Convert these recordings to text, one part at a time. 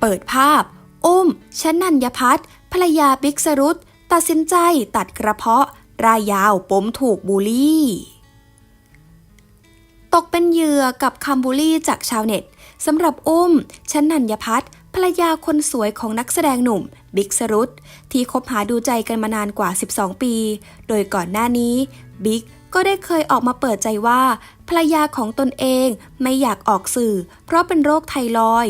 เปิดภาพ อุ้มชนัญญพัฒน์ภรรยาบิ๊กสรุตตัดสินใจตัดกระเพาะ รายยาวปมถูกบูลลี่ ตกเป็นเหยื่อกับคำบูลลี่จากชาวเน็ตสำหรับอุ้มชนัญญพัฒน์ภรรยาคนสวยของนักแสดงหนุ่ม บิ๊กสรุตที่คบหาดูใจกันมานานกว่า 12 ปี โดยก่อนหน้านี้ บิ๊กก็ได้เคยออกมาเปิดใจว่า ภรรยาของตนเองไม่อยากออกสื่อ เพราะเป็นโรคไทรอย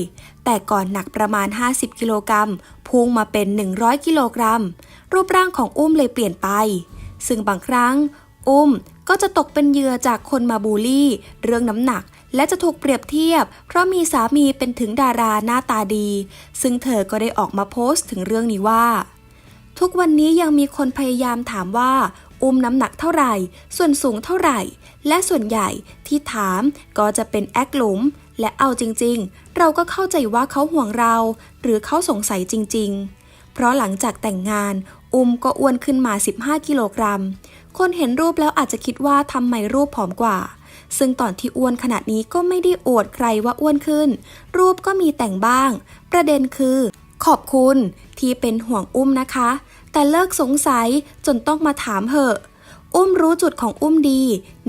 แต่ก่อนหนักประมาณ 50 กิโลกรัมพุ่งมาเป็น 100 กิโลกรัม รูปร่างของอุ้มเลยเปลี่ยนไป ซึ่งบางครั้ง อุ้มก็จะตกเป็นเหยื่อจากคนมาบูลลี่ เรื่องน้ำหนักและจะถูกเปรียบเทียบ เพราะมีสามีเป็นถึงดาราหน้าตาดี ซึ่งเธอก็ได้ออกมาโพสต์ถึงเรื่องนี้ว่า ทุกวันนี้ยังมีคนพยายามถามว่า อุ้มน้ำหนักเท่าไหร่ ส่วนสูงเท่าไหร่ และส่วนใหญ่ที่ถามก็จะเป็นแอคหลุม และเอาจริง ๆ เราก็เข้าใจว่าเขาห่วงเรา หรือเขาสงสัยจริง ๆ เพราะหลังจากแต่งงาน อุ้มก็อ้วนขึ้นมา 15 กิโลกรัม คนเห็นรูปแล้วอาจจะคิดว่าทำไมรูปผอมกว่า ซึ่งตอนที่อ้วนขนาดนี้ก็ไม่ได้อวดใครว่าอ้วนขึ้น รูปก็มีแต่งบ้าง ประเด็นคือ ขอบคุณที่เป็นห่วงอุ้มนะคะ แต่เลิกสงสัยจนต้องมาถามเหอะอุ้มรู้จุดของอุ้มดี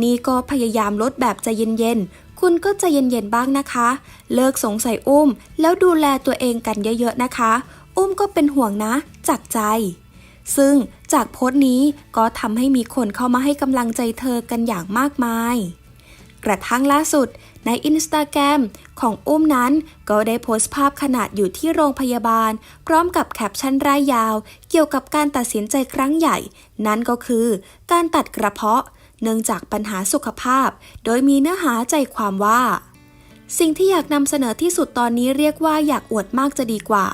นี่ก็พยายามลดแบบใจเย็นๆ คุณก็ใจเย็นๆบ้างนะคะ เลิกสงสัยอุ้ม แล้วดูแลตัวเองกันเยอะๆนะคะ อุ้มก็เป็นห่วงนะจากใจ ซึ่งจากโพสต์นี้ก็ทำให้มีคนเข้ามาให้กำลังใจเธอกันอย่างมากมาย กระทั่งล่าสุดในอินสตาแกรมของอุ้มนั้น ก็ได้โพสต์ภาพขนาดอยู่ที่โรงพยาบาล พร้อมกับแคปชั่นร่ายยาว เกี่ยวกับการตัดสินใจครั้งใหญ่ นั่นก็คือ การตัดกระเพาะ เนื่องจากปัญหาสุขภาพ โดยมีเนื้อหาใจความว่า สิ่งที่อยากนำเสนอที่สุดตอนนี้เรียกว่าอยากอวดมากจะดีกว่า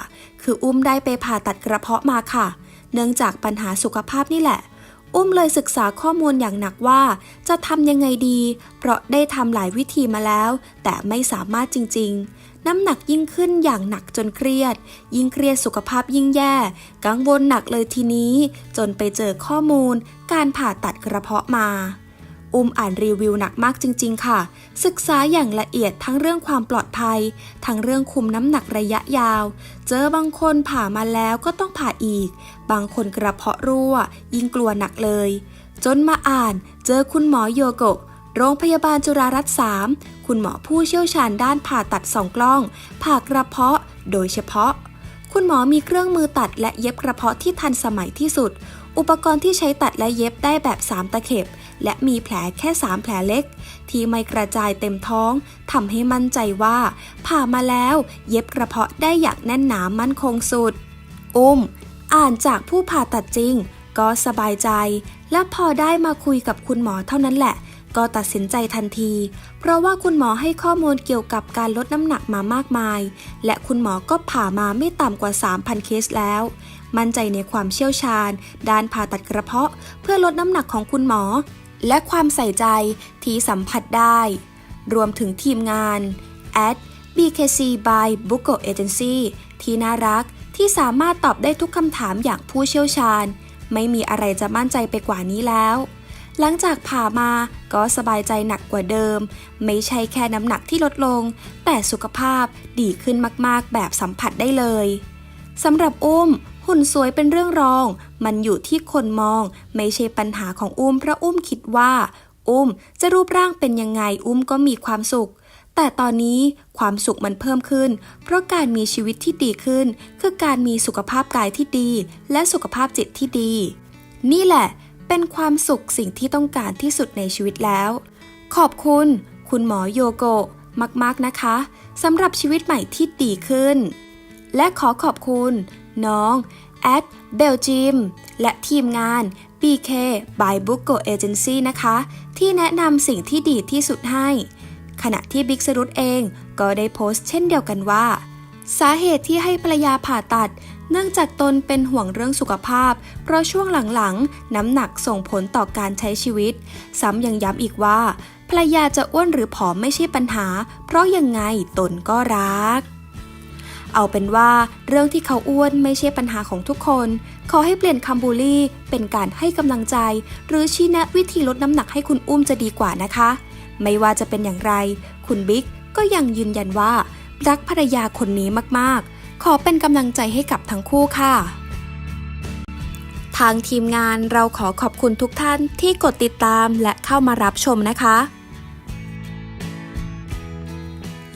คืออุ้มได้ไปผ่าตัดกระเพาะมาค่ะ เนื่องจากปัญหาสุขภาพนี่แหละ อุ้มเลยศึกษาข้อมูลอย่างหนักว่า จะทำยังไงดี เพราะได้ทำหลายวิธีมาแล้ว แต่ไม่สามารถจริง ๆ น้ำหนักยิ่งขึ้นอย่างหนักจนเครียด ยิ่งเครียดสุขภาพยิ่งแย่ กังวลหนักเลยทีนี้ จนไปเจอข้อมูล การผ่าตัดกระเพาะมา อุ้มอ่านรีวิวหนักมากจริง ๆ ค่ะ ศึกษาอย่างละเอียดทั้งเรื่องความปลอดภัย ทั้งเรื่องคุมน้ำหนักระยะยาว เจอบางคนผ่ามาแล้วก็ต้องผ่าอีก บางคนกระเพาะรั่ว ยิ่งกลัวหนักเลย จนมาอ่าน เจอคุณหมอโยโกะโรงพยาบาลจุฬารัตน์3คุณหมอผู้เชี่ยวชาญด้านผ่าตัดสองกล้อง ผ่ากระเพาะ โดยเฉพาะ คุณหมอมีเครื่องมือตัดและเย็บกระเพาะที่ทันสมัยที่สุด อุปกรณ์ที่ใช้ตัดและเย็บได้แบบ 3 ตะเข็บ และมีแผลแค่ 3 แผลเล็ก ที่ไม่กระจายเต็มท้องทำให้มั่นใจว่า ผ่ามาแล้วเย็บกระเพาะได้อย่างแน่นหนามั่นคงสุด อุ้ม อ่านจากผู้ผ่าตัดจริง ก็สบายใจ และพอได้มาคุยกับคุณหมอเท่านั้นแหละ ก็ตัดสินใจทันที เพราะว่าคุณหมอให้ข้อมูลเกี่ยวกับการลดน้ำหนักมามากมาย และคุณหมอก็ผ่ามาไม่ต่ำกว่า 3,000 เคสแล้วมั่นใจในความเชี่ยวชาญ ด้านผ่าตัดกระเพาะ เพื่อลดน้ำหนักของคุณหมอ และความใส่ใจที่สัมผัสได้ รวมถึงทีมงาน at BKC by Buko Agency ที่น่ารักที่สามารถตอบได้ทุกคำถามอย่างผู้เชี่ยวชาญ ไม่มีอะไรจะมั่นใจไปกว่านี้แล้ว หลังจากผ่ามาก็สบายใจหนักกว่าเดิม ไม่ใช่แค่น้ำหนักที่ลดลง แต่สุขภาพดีขึ้นมากๆแบบสัมผัสได้เลยสำหรับอุ้ม หุ่นสวยเป็นเรื่องรอง มันอยู่ที่คนมอง ไม่ใช่ปัญหาของอุ้มเพราะอุ้มคิดว่า อุ้มจะรูปร่างเป็นยังไงอุ้มก็มีความสุข แต่ตอนนี้ความสุขมันเพิ่มขึ้น เพราะการมีชีวิตที่ดีขึ้น คือการมีสุขภาพกายที่ดี และสุขภาพจิตที่ดี นี่แหละ เป็นความสุขสิ่งที่ต้องการที่สุดในชีวิตแล้ว ขอบคุณ คุณหมอโยโกะมากๆนะคะสำหรับชีวิตใหม่ที่ดีขึ้น และขอขอบคุณ น้องแอดเบลจิมและทีมงาน BK by b o o k o Agency นะคะ ที่แนะนำสิ่งที่ดีที่สุดให้ ขณะที่บิ๊กสรุตเองก็ได้โพสต์เช่นเดียวกันว่า สาเหตุที่ให้ภรรยาผ่าตัด เนื่องจากตนเป็นห่วงเรื่องสุขภาพ เพราะช่วงหลังๆ น้ำหนักส่งผลต่อการใช้ชีวิต ซ้ำยังย้ำอีกว่าภรรยาจะอ้วนหรือผอมไม่ใช่ปัญหา เพราะยังไงตนก็รัก เอาเป็นว่าเรื่องที่เขาอ้วนไม่ใช่ปัญหาของทุกคน ขอให้เปลี่ยนคำบูลลี่ เป็นการให้กำลังใจ หรือชี้แนะวิธีลดน้ำหนักให้คุณอุ้มจะดีกว่านะคะ ไม่ว่าจะเป็นอย่างไร คุณบิ๊กก็ยังยืนยันว่า รักภรรยาคนนี้มากๆ ขอเป็นกำลังใจให้กับทั้งคู่ค่ะทางทีมงานเราขอขอบคุณทุกท่านที่กดติดตามและเข้ามารับชมนะคะ